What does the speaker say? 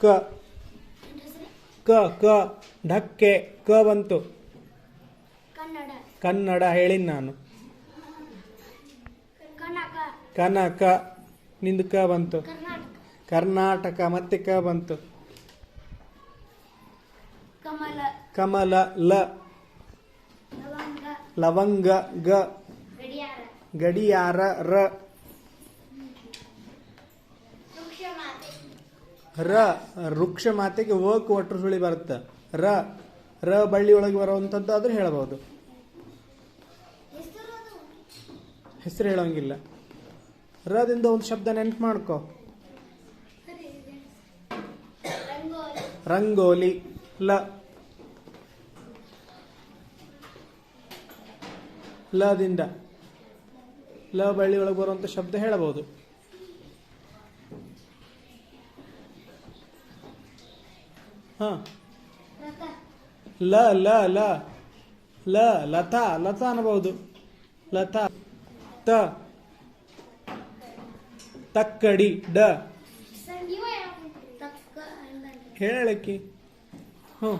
ಕ. ಕ ಕ ಢಕ್ಕೆ ಕ ಬಂತು. ಕನ್ನಡ. ಕನ್ನಡ ಹೇಳಿನ್ ನಾನು. ಕನಕ. ನಿಂದು ಕ ಬಂತು. ಕರ್ನಾಟಕ. ಮತ್ತೆ ಕ ಬಂತು. ಕಮಲ. ಲ. ಲವಂಗ ಗ. ಗಡಿಯಾರ. ಗಡಿಯಾರ ರ. ರ, ವೃಕ್ಷ ಮಾತೆಗೆ ವಕ್ ಒಟ್ಟರು ಸುಳಿ ಬರುತ್ತೆ. ರ ರ ಬಳ್ಳಿ ಒಳಗೆ ಬರುವಂಥದ್ದು ಆದ್ರೆ ಹೇಳಬಹುದು ಹೆಸರು ಹೇಳೋಂಗಿಲ್ಲ. ರದಿಂದ ಒಂದು ಶಬ್ದ ನೆನ್ಪು ಮಾಡ್ಕೋ. ರಂಗೋಲಿ. ರಂಗೋಲಿ ಲ. ಲದಿಂದ. ಲ ಬಳ್ಳಿ ಒಳಗೆ ಬರುವಂಥ ಶಬ್ದ ಹೇಳಬಹುದು ಹಾ. ಲ ಲ ಲ. ಲ ಲತಾ ಲತಾ ಅನ್ನಬಹುದು ಲತಾ. ತ. ತಕ್ಕಡಿ ಡ. ಹೇಳಕ್ಕೆ ಹ್ಞೂ